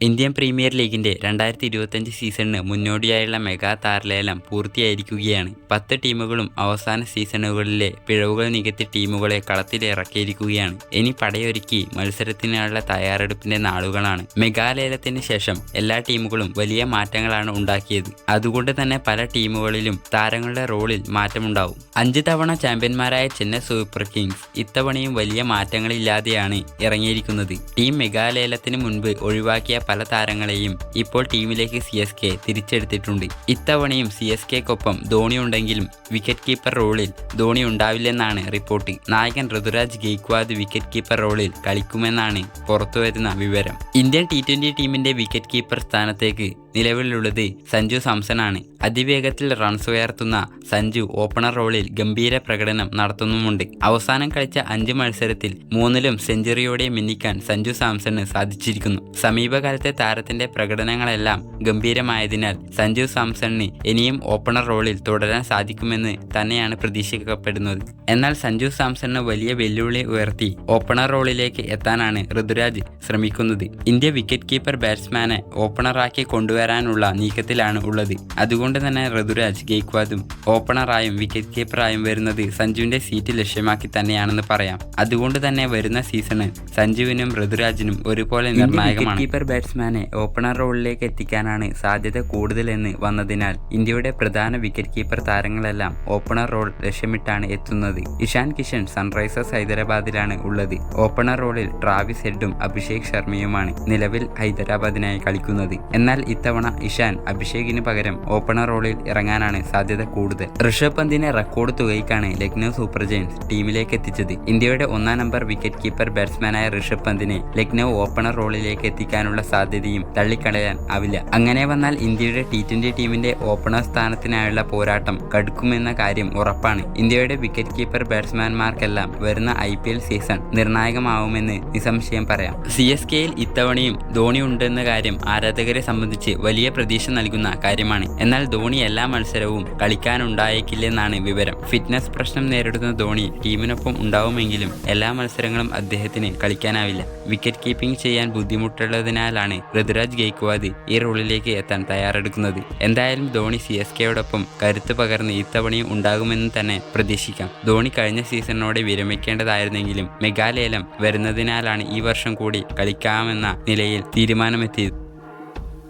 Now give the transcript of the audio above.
Indian premier ലീഗിന്റെ രണ്ടായിരത്തി ഇരുപത്തഞ്ച് സീസണിന് മുന്നോടിയായുള്ള മെഗാ താരലേലം പൂർത്തിയായിരിക്കുകയാണ്. പത്ത് ടീമുകളും അവസാന സീസണുകളിലെ പിഴവുകൾ നികത്തി ടീമുകളെ കളത്തിലിറക്കിയിരിക്കുകയാണ് ഇനി പടയൊരുക്കി മത്സരത്തിനുള്ള തയ്യാറെടുപ്പിന്റെ നാളുകളാണ്. മെഗാലേലത്തിന് ശേഷം എല്ലാ ടീമുകളും വലിയ മാറ്റങ്ങളാണ് ഉണ്ടാക്കിയത്. അതുകൊണ്ട് തന്നെ പല ടീമുകളിലും താരങ്ങളുടെ റോളിൽ മാറ്റമുണ്ടാവും. അഞ്ച് തവണ ചാമ്പ്യന്മാരായ ചെന്നൈ സൂപ്പർ കിങ്സ് ഇത്തവണയും വലിയ മാറ്റങ്ങളില്ലാതെയാണ് ഇറങ്ങിയിരിക്കുന്നത്. ടീം മെഗാലേലത്തിന് മുൻപ് ഒഴിവാക്കിയ പല താരങ്ങളെയും ഇപ്പോൾ ടീമിലേക്ക് സി എസ് കെ തിരിച്ചെടുത്തിട്ടുണ്ട്. ഇത്തവണയും സി എസ് കെക്കൊപ്പം ധോണി ഉണ്ടെങ്കിലും വിക്കറ്റ് കീപ്പർ റോളിൽ ധോണി ഉണ്ടാവില്ലെന്നാണ് റിപ്പോർട്ട്. നായകൻ ഋതുരാജ് ഗെയ്ക്വാദ് വിക്കറ്റ് കീപ്പർ റോളിൽ കളിക്കുമെന്നാണ് പുറത്തുവരുന്ന വിവരം. ഇന്ത്യൻ ടി ടീമിന്റെ വിക്കറ്റ് കീപ്പർ സ്ഥാനത്തേക്ക് നിലവിലുള്ളത് സഞ്ജു സാംസണാണ്. അതിവേഗത്തിൽ റൺസ് ഉയർത്തുന്ന സഞ്ജു ഓപ്പണർ റോളിൽ ഗംഭീര പ്രകടനം നടത്തുന്നുമുണ്ട്. അവസാനം കളിച്ച അഞ്ച് മത്സരത്തിൽ മൂന്നിലും സെഞ്ചുറിയോടെ മിന്നിക്കാൻ സഞ്ജു സാംസണ് സാധിച്ചിരിക്കുന്നു. സമീപകാലത്തെ താരത്തിന്റെ പ്രകടനങ്ങളെല്ലാം ഗംഭീരമായതിനാൽ സഞ്ജു സാംസണിന് ഇനിയും ഓപ്പണർ റോളിൽ തുടരാൻ സാധിക്കുമെന്ന് തന്നെയാണ് പ്രതീക്ഷിക്കപ്പെടുന്നത്. എന്നാൽ സഞ്ജു സാംസണിന് വലിയ വെല്ലുവിളി ഉയർത്തി ഓപ്പണർ റോളിലേക്ക് എത്താനാണ് ഋതുരാജ് ശ്രമിക്കുന്നത്. ഇന്ത്യ വിക്കറ്റ് കീപ്പർ ബാറ്റ്സ്മാനെ ഓപ്പണറാക്കി കൊണ്ടുവരാനുള്ള നീക്കത്തിലാണ് ഉള്ളത്. അതുകൊണ്ട് തന്നെ ഋതുരാജ് ഗെയ്ക്വാദും ഓപ്പണറായും വിക്കറ്റ് കീപ്പറായും വരുന്നത് സഞ്ജുവിന്റെ സീറ്റ് ലക്ഷ്യമാക്കി തന്നെയാണെന്ന് പറയാം. അതുകൊണ്ട് തന്നെ വരുന്ന സീസണ് സഞ്ജുവിനും ഋതുരാജിനും ഒരുപോലെ നിർണായകമാണ്. കീപ്പർ ബാറ്റ്സ്മാനെ ഓപ്പണർ റോളിലേക്ക് എത്തിക്കാനാണ് സാധ്യത കൂടുതലെന്ന് വന്നതിനാൽ ഇന്ത്യയുടെ പ്രധാന വിക്കറ്റ് കീപ്പർ താരങ്ങളെല്ലാം ഓപ്പണർ റോൾ ലക്ഷ്യമിട്ടാണ് എത്തുന്നത്. ഇഷാൻ കിഷൻ സൺറൈസേഴ്സ് ഹൈദരാബാദിലാണ് ഉള്ളത്. ഓപ്പണർ റോളിൽ ട്രാവിസ് ഹെഡും അഭിഷേക് ശർമ്മയുമാണ് നിലവിൽ ഹൈദരാബാദിനായി കളിക്കുന്നത്. എന്നാൽ ഇത്തവണ ഇഷാൻ അഭിഷേകിന് പകരം ഓപ്പണർ റോളിൽ ഇറങ്ങാനാണ് സാധ്യത കൂടുതൽ. ഋഷഭ് പന്തിനെ റെക്കോർഡ് തുകയ്ക്കാണ് ലക്നൗ സൂപ്പർ ജയൻസ് ടീമിലേക്ക് എത്തിച്ചത്. ഇന്ത്യയുടെ ഒന്നാം നമ്പർ വിക്കറ്റ് കീപ്പർ ബാറ്റ്സ്മാനായ ഋഷഭ് പന്തിനെ ലക്നൗ ഓപ്പണർ റോളിലേക്ക് എത്തിക്കാനുള്ള സാധ്യതയും തള്ളിക്കളയാൻ ആവില്ല. അങ്ങനെ വന്നാൽ ഇന്ത്യയുടെ ടി ട്വന്റി ടീമിന്റെ ഓപ്പണർ സ്ഥാനത്തിനായുള്ള പോരാട്ടം കടുക്കുമെന്ന കാര്യം ഉറപ്പാണ്. ഇന്ത്യയുടെ വിക്കറ്റ് കീപ്പർ ബാറ്റ്സ്മാൻമാർക്കെല്ലാം വരുന്ന ഐ പി എൽ സീസൺ നിർണായകമാവുമെന്ന് നിസംശയം പറയാം. സി എസ് കെയിൽ ഇത്തവണയും ധോണി ഉണ്ടെന്ന കാര്യം ആരാധകരെ സംബന്ധിച്ച് വലിയ പ്രതീക്ഷ നൽകുന്ന കാര്യമാണ്. എന്നാൽ ധോണി എല്ലാ മത്സരവും കളിക്കാനുണ്ടായേക്കില്ലെന്നാണ് വിവരം. ഫിറ്റ്നസ് പ്രശ്നം നേരിടുന്ന ധോണി ടീമിനൊപ്പം ഉണ്ടാവുമെങ്കിലും എല്ലാ മത്സരങ്ങളും അദ്ദേഹത്തിന് കളിക്കാനാവില്ല. വിക്കറ്റ് കീപ്പിംഗ് ചെയ്യാൻ ബുദ്ധിമുട്ടുള്ളതിനാലാണ് ഋതുരാജ് ഗെയ്ക്വാദ് ഈ റോളിലേക്ക് എത്താൻ തയ്യാറെടുക്കുന്നത്. എന്തായാലും ധോണി സി എസ് കെയോടൊപ്പം കരുത്ത് പകർന്ന് ഇത്തവണയും ഉണ്ടാകുമെന്ന് തന്നെ പ്രതീക്ഷിക്കാം. ധോണി കഴിഞ്ഞ സീസണിനോടെ വിരമിക്കേണ്ടതായിരുന്നെങ്കിലും മെഗാലേലം വരുന്നതിനാലാണ് ഈ വർഷം കൂടി കളിക്കാമെന്ന നിലയിൽ തീരുമാനമെത്തിയത്.